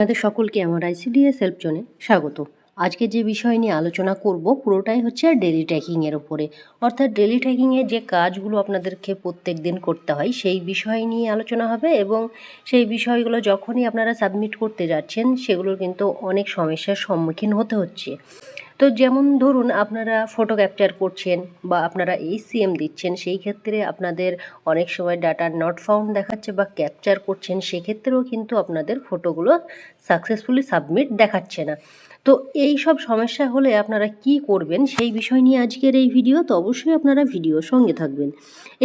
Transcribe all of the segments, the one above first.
আপনাদের সকলকে আমার আইসিডিএস হেল্প জোনে স্বাগত। আজকে যে বিষয় নিয়ে আলোচনা করব পুরোটাই হচ্ছে ডেলি ট্র্যাকিংয়ের ওপরে অর্থাৎ ডেলি ট্র্যাকিংয়ে যে কাজগুলো আপনাদেরকে প্রত্যেক দিন করতে হয়, সেই বিষয় নিয়ে আলোচনা হবে এবং সেই বিষয়গুলো যখনই আপনারা সাবমিট করতে যাচ্ছেন, সেগুলোর কিন্তু অনেক সমস্যার সম্মুখীন হতে হচ্ছে। তো যেমন ধরুন আপনারা ফটো ক্যাপচার করছেন বা আপনারা এইচসিএম দিচ্ছেন, সেই ক্ষেত্রে আপনাদের অনেক সময় ডাটা নট ফাউন্ড দেখাচ্ছে বা ক্যাপচার করছেন সেক্ষেত্রেও কিন্তু আপনাদের ফটোগুলো সাকসেসফুলি সাবমিট দেখাচ্ছে না। তো এই সব সমস্যা হলে আপনারা কি করবেন, সেই বিষয় নিয়ে আজকের এই ভিডিও তো অবশ্যই আপনারা ভিডিও সঙ্গে থাকবেন।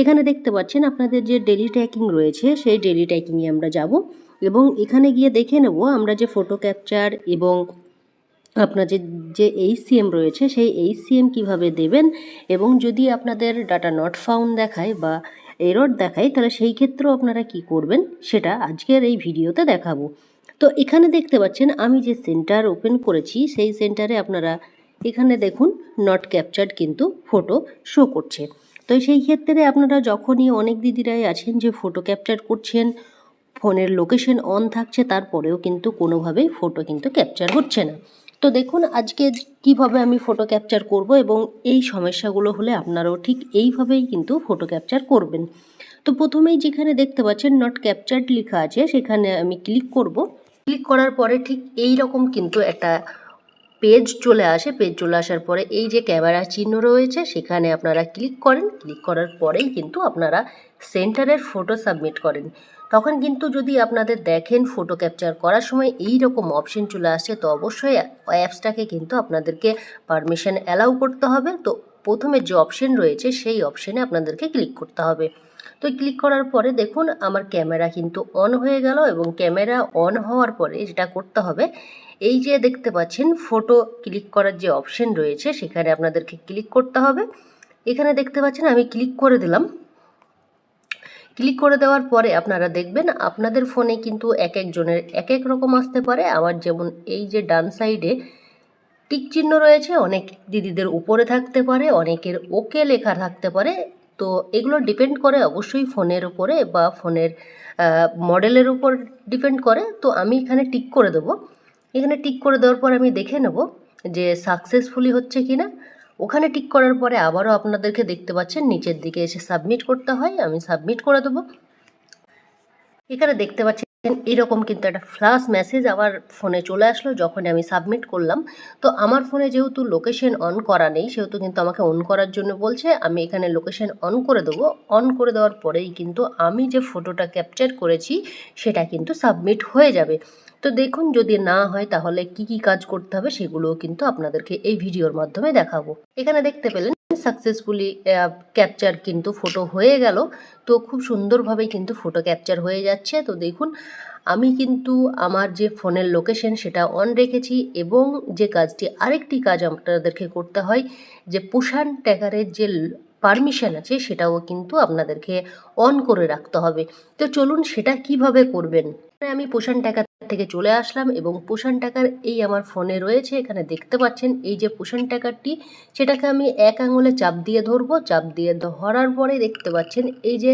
এখানে দেখতে পাচ্ছেন আপনাদের যে ডেলি ট্যাকিং রয়েছে, সেই ডেলি ট্যাকিংয়ে আমরা যাব এবং এখানে গিয়ে দেখে নেব আমরা যে ফটো ক্যাপচার এবং আপনার যে যে এইচসিএম রয়েছে, সেই এইচসিএম কীভাবে দেবেন? এবং যদি আপনাদের ডাটা নট ফাউন্ড দেখায় বা এরর দেখায়, তাহলে সেই ক্ষেত্রেও আপনারা কি করবেন? সেটা আজকের এই ভিডিওতে দেখাবো। তো এখানে দেখতে পাচ্ছেন, আমি যে সেন্টার ওপেন করেছি, সেই সেন্টারে আপনারা এখানে দেখুন নট ক্যাপচার্ড কিন্তু ফটো শো করছে। তো সেই ক্ষেত্রে আপনারা যখনই অনেক দিদিরাই আছেন যে ফটো ক্যাপচার করছেন, ফোনের লোকেশন অন থাকছে, তারপরেও কিন্তু কোনোভাবেই ফটো কিন্তু ক্যাপচার হচ্ছে না। তো দেখুন, আজকে কীভাবে আমি ফটো ক্যাপচার করব এবং এই সমস্যাগুলো হলে আপনারাও ঠিক এইভাবেই কিন্তু ফটো ক্যাপচার করবেন। তো প্রথমেই যেখানে দেখতে পাচ্ছেন নট ক্যাপচার্ড লেখা আছে, সেখানে আমি ক্লিক করব। ক্লিক করার পরে ঠিক এই রকম কিন্তু একটা পেজ চলে আসে। পেজ চলে আসার পরে এই যে ক্যামেরা চিহ্ন রয়েছে, সেখানে আপনারা ক্লিক করেন। ক্লিক করার পরেই কিন্তু আপনারা সেন্টারের ফটো সাবমিট করেন। তখন কিন্তু যদি আপনাদের দেখেন ফটো ক্যাপচার করার সময় এই রকম অপশন চলে আসে, তো অবশ্যই অ্যাপসটাকে কিন্তু আপনাদেরকে পারমিশন অ্যালাউ করতে হবে। তো প্রথমে যে অপশন রয়েছে, সেই অপশনে আপনাদেরকে ক্লিক করতে হবে। তো ক্লিক করার পরে দেখুন, আমার ক্যামেরা কিন্তু অন হয়ে গেল এবং ক্যামেরা অন হওয়ার পরে যেটা করতে হবে, এই যে দেখতে পাচ্ছেন ফটো ক্লিক করার যে অপশন রয়েছে, সেখানে আপনাদেরকে ক্লিক করতে হবে। এখানে দেখতে পাচ্ছেন, আমি ক্লিক করে দিলাম। ক্লিক করে দেওয়ার পরে আপনারা দেখবেন, আপনাদের ফোনে কিন্তু এক একজনের এক এক রকম আসতে পারে। আমার যেমন এই যে ডান সাইডে টিক চিহ্ন রয়েছে, অনেক দিদিদের উপরে থাকতে পারে, অনেকের ওকে লেখা থাকতে পারে। তো এগুলো ডিপেন্ড করে অবশ্যই ফোনের উপরে বা ফোনের মডেলের উপর ডিপেন্ড করে। তো আমি এখানে টিক করে দেবো। এখানে টিক করে দেওয়ার পর আমি দেখে নেব যে সাকসেসফুলি হচ্ছে কি না। ওখানে টিক করার পরে আবারও আপনাদেরকে দেখতে পাচ্ছেন, নিচের দিকে এসে সাবমিট করতে হয়, আমি সাবমিট করে দেবো। এখানে দেখতে পাচ্ছেন এরকম কিন্তু একটা ফ্লাশ মেসেজ আমার ফোনে চলে আসলো যখন আমি সাবমিট করলাম। তো আমার ফোনে যেহেতু লোকেশন অন করা নেই, সেহেতু কিন্তু আমাকে অন করার জন্য বলছে, আমি এখানে লোকেশন অন করে দেবো। অন করে দেওয়ার পরেই কিন্তু আমি যে ফটোটা ক্যাপচার করেছি, সেটা কিন্তু সাবমিট হয়ে যাবে। তো দেখুন, যদি না হয় তাহলে কি কি কাজ করতে হবে সেগুলোও কিন্তু আপনাদেরকে এই ভিডিওর মাধ্যমে দেখাবো। এখানে দেখতে পেলেন সাকসেসফুলি ক্যাপচার কিন্তু ফটো হয়ে গেল। তো খুব সুন্দরভাবেই কিন্তু ফটো ক্যাপচার হয়ে যাচ্ছে। তো দেখুন, আমি কিন্তু আমার যে ফোনের লোকেশন সেটা অন রেখেছি এবং যে কাজটি আরেকটি কাজ আপনাদেরকে করতে হয়, যে পুষান ট্যাগারের যে পারমিশন আছে সেটাও কিন্তু আপনাদেরকে অন করে রাখতে হবে। তো চলুন সেটা কীভাবে করবেন? আমি পোষণ টাকা থেকে চলে আসলাম এবং পোষণ টাকার এই আমার ফোনে রয়েছে, এখানে দেখতে পাচ্ছেন এই যে পোষণ টাকারটি সেটাকে আমি এক আঙুলে চাপ দিয়ে ধরবো, চাপ দিয়ে ধরার পরে দেখতে পাচ্ছেন এই যে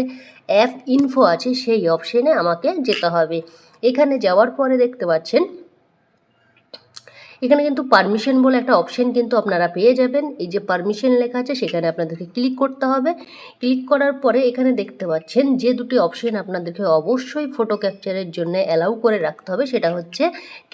অ্যাপ ইনফো আছে, সেই অপশনে আমাকে যেতে হবে। এখানে যাওয়ার পরে দেখতে পাচ্ছেন এখানে কিন্তু পারমিশন বলে একটা অপশন কিন্তু আপনারা পেয়ে যাবেন। এই যে পারমিশন লেখা আছে, সেখানে আপনাদেরকে ক্লিক করতে হবে। ক্লিক করার পরে এখানে দেখতে পাচ্ছেন যে দুটি অপশন আপনাদেরকে অবশ্যই ফটো ক্যাপচারের জন্য অ্যালাউ করে রাখতে হবে। সেটা হচ্ছে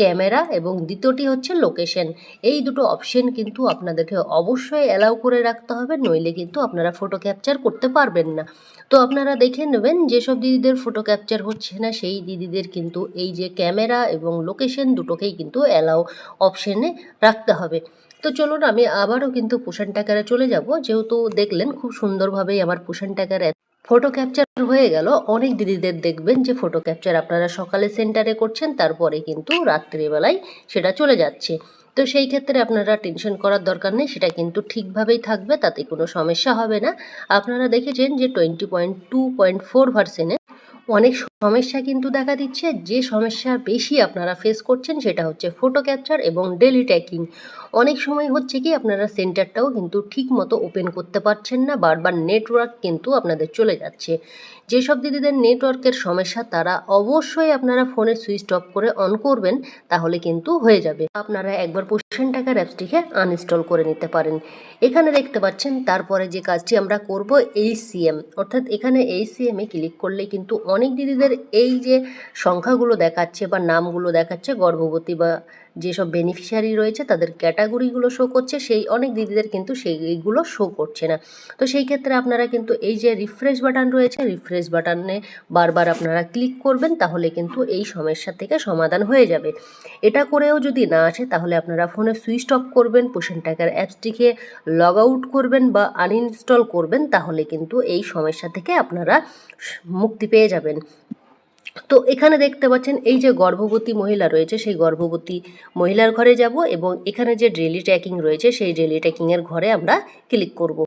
ক্যামেরা এবং দ্বিতীয়টি হচ্ছে লোকেশন এই দুটো অপশন কিন্তু আপনাদেরকে অবশ্যই অ্যালাউ করে রাখতে হবে, নইলে কিন্তু আপনারা ফটো ক্যাপচার করতে পারবেন না। তো আপনারা দেখে নেবেন যেসব দিদিদের ফটো ক্যাপচার হচ্ছে না, সেই দিদিদের কিন্তু এই যে ক্যামেরা এবং লোকেশন দুটোকেই কিন্তু অ্যালাউ অপশনে রাখতে হবে। তো চলুন আমি আবারও কিন্তু পোষণ টাকারে চলে যাব। যেহেতু দেখলেন খুব সুন্দরভাবেই আমার পোষণ টাকার ফটো ক্যাপচার হয়ে গেল। অনেক দিদিদের দেখবেন যে ফটো ক্যাপচার আপনারা সকালে সেন্টারে করছেন, তারপরে কিন্তু রাত্রিবেলায় সেটা চলে যাচ্ছে। তো সেই ক্ষেত্রে আপনারা টেনশন করার দরকার নেই, সেটা কিন্তু ঠিকভাবেই থাকবে, তাতে কোনো সমস্যা হবে না। আপনারা দেখেছেন যে twenty point two point four ভার্সেনে অনেক সমস্যা কিন্তু দেখা দিচ্ছে। যে সমস্যা বেশি আপনারা ফেস করছেন সেটা হচ্ছে ফটো ক্যাপচার এবং ডেলি ট্যাকিং অনেক সময় হচ্ছে কি আপনারা সেন্টারটাও কিন্তু ঠিক মতো ওপেন করতে পারছেন না, বারবার নেটওয়ার্ক কিন্তু আপনাদের চলে যাচ্ছে। যেসব দিদিদের নেটওয়ার্কের সমস্যা, তারা অবশ্যই আপনারা ফোনের সুইচ অফ করে অন করবেন, তাহলে কিন্তু হয়ে যাবে। আপনারা একবার পোষণ টাকার অ্যাপসটিকে আনইনস্টল করে নিতে পারেন। এখানে দেখতে পাচ্ছেন, তারপরে যে কাজটি আমরা করব এই সিএম অর্থাৎ এখানে এই সিএমে ক্লিক করলে কিন্তু অনেক দিদিদের এই যে সংখ্যাগুলো দেখাচ্ছে বা নামগুলো দেখাচ্ছে, গর্ভবতী বা যেসব বেনিফিশিয়ারি রয়েছে তাদের ক্যাটাগরিগুলো শো করছে, সেই অনেক দিদিদের কিন্তু সেইগুলো শো করছে না। তো সেই ক্ষেত্রে আপনারা কিন্তু এই যে রিফ্রেশ বাটন রয়েছে রিফ্রেশ বাটনে বারবার আপনারা ক্লিক করবেন, তাহলে কিন্তু এই সমস্যা থেকে সমাধান হয়ে যাবে। এটা করেও যদি না আসে, তাহলে আপনারা ফোনে সুইচ অফ করবেন পোষণ টাকার অ্যাপসটিকে লগ আউট করবেন বা আনইনস্টল করবেন, তাহলে কিন্তু এই সমস্যা থেকে আপনারা মুক্তি পেয়ে যাবেন। তো এখানে দেখতে পাচ্ছেন এই যে গর্ভবতী মহিলা রয়েছে, সেই গর্ভবতী মহিলার ঘরে যাব এবং এখানে যে ডেলি ট্র্যাকিং রয়েছে, সেই ডেলি ট্র্যাকিংয়ের ঘরে আমরা ক্লিক করব।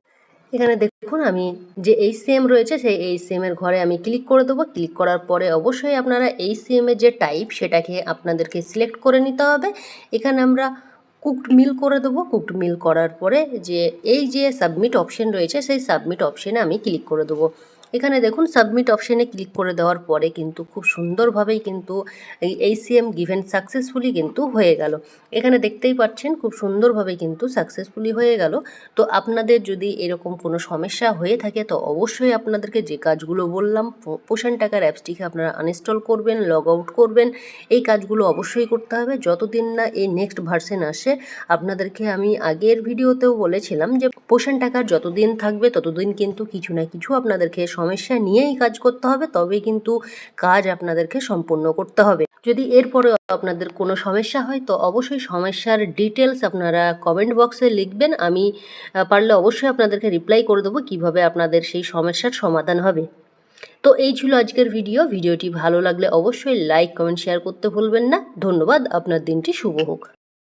এখানে দেখুন আমি যে এই সিএম রয়েছে, সেই এই সিএমের ঘরে আমি ক্লিক করে দেবো। ক্লিক করার পরে অবশ্যই আপনারা এই সিএমের যে টাইপ, সেটাকে আপনাদেরকে সিলেক্ট করে নিতে হবে। এখানে আমরা কুকড মিল করে দেবো। কুকড মিল করার পরে যে এই যে সাবমিট অপশন রয়েছে, সেই সাবমিট অপশানে আমি ক্লিক করে দেবো। এখানে দেখুন সাবমিট অপশানে ক্লিক করে দেওয়ার পরে কিন্তু খুব সুন্দরভাবেই কিন্তু এই এইচসিএম গিভেন সাকসেসফুলি কিন্তু হয়ে গেল। এখানে দেখতেই পাচ্ছেন খুব সুন্দরভাবে কিন্তু সাকসেসফুলি হয়ে গেল। তো আপনাদের যদি এরকম কোনো সমস্যা হয়ে থাকে তো অবশ্যই আপনাদেরকে যে কাজগুলো বললাম পোষণ টাকার অ্যাপসটিকে আপনারা আনইনস্টল করবেন লগ আউট করবেন। এই কাজগুলো অবশ্যই করতে হবে। যতদিন না এই নেক্সট ভার্সন আসে, আপনাদেরকে আমি আগের ভিডিওতেও বলেছিলাম যে পোষণ টাকার যতদিন থাকবে ততদিন কিন্তু কিছু না কিছু আপনাদেরকে সমস্যা নিয়েই কাজ করতে হবে তবে কিন্তু কাজ আপনাদেরকে সম্পূর্ণ করতে হবে। যদি এরপরেও আপনাদের কোনো সমস্যা হয়, তো অবশ্যই সমস্যার ডিটেলস আপনারা কমেন্ট বক্সে লিখবেন। আমি পারলে অবশ্যই আপনাদেরকে রিপ্লাই করে দেবো কীভাবে আপনাদের সেই সমস্যার সমাধান হবে। তো এই ছিল আজকের ভিডিও ভিডিওটি ভালো লাগলে অবশ্যই লাইক কমেন্ট শেয়ার করতে ভুলবেন না। ধন্যবাদ। আপনার দিনটি শুভ হোক।